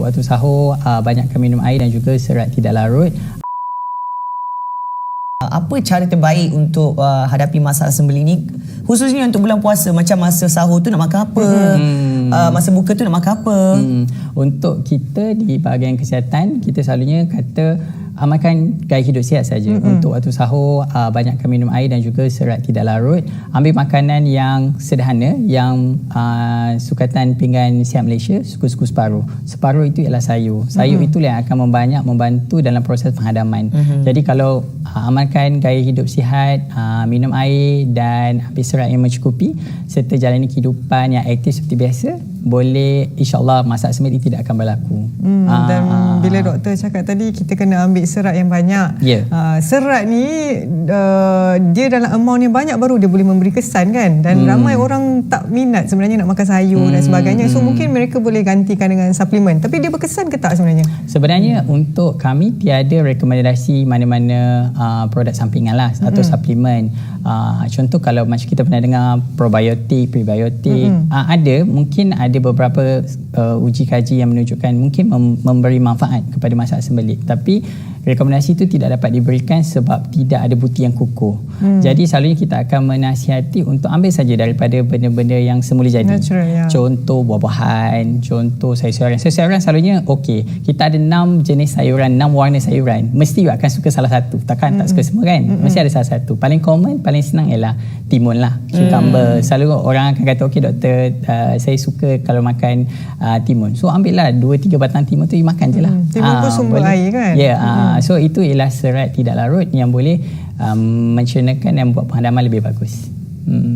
untuk waktu sahur uh, banyakkan minum air dan juga serat tidak larut. Apa cara terbaik untuk uh, hadapi masalah sembelih ni khususnya untuk bulan puasa macam masa sahur tu nak makan apa hmm. uh, masa buka tu nak makan apa Hmm. Untuk kita di bahagian kesihatan kita selalunya kata amalkan gaya hidup sihat saja. Mm-hmm. Untuk waktu sahur uh, banyakkan minum air dan juga serat tidak larut. Ambil makanan yang sederhana yang uh, sukatan pinggan siap Malaysia suku-suku separuh. Separuh itu ialah sayur. Sayur mm-hmm. itulah yang akan membanyak membantu dalam proses penghadaman. Mm-hmm. Jadi kalau uh, amalkan gaya hidup sihat, uh, minum air dan ambil serat yang mencukupi serta jalani kehidupan yang aktif seperti biasa, boleh insya-Allah masalah semedi tidak akan berlaku. Hmm, Ah, dan ah. Bila doktor cakap tadi kita kena ambil serat yang banyak. Ya. Uh, serat ni uh, dia dalam amount yang banyak baru dia boleh memberi kesan kan. Dan hmm. ramai orang tak minat sebenarnya nak makan sayur hmm. dan sebagainya. So mungkin mereka boleh gantikan dengan suplemen. Tapi dia berkesan ke tak sebenarnya? Sebenarnya untuk kami tiada rekomendasi mana-mana uh, produk sampingan lah atau suplemen. Uh, contoh kalau macam kita pernah dengar probiotik, prebiotik, uh, ada mungkin ada beberapa uh, uji kaji yang menunjukkan mungkin mem- memberi manfaat kepada masalah sembelit. Tapi rekomendasi itu tidak dapat diberikan sebab tidak ada bukti yang kukuh. Hmm. Jadi selalunya kita akan menasihati untuk ambil saja daripada benda-benda yang semula jadi. Natural, ya. Contoh buah-buahan, contoh sayur-sayuran. Sayur-sayuran selalunya okey. Kita ada enam jenis sayuran, enam warna sayuran. Mesti you akan suka salah satu. Takkan mm-hmm. tak suka semua kan? Mm-hmm. Mesti ada salah satu. Paling common, paling senang ialah timun lah. Cucumber. Mm. Selalu orang akan kata okey doktor, uh, saya suka kalau makan uh, timun. So ambil lah dua tiga batang timun tu you makan je lah. Mm. Timun pun Ah, sumber boleh. air kan? Ya, yeah, uh, so itu ialah serat tidak larut yang boleh um, mencernakan dan buat penghadaman lebih bagus. Hmm.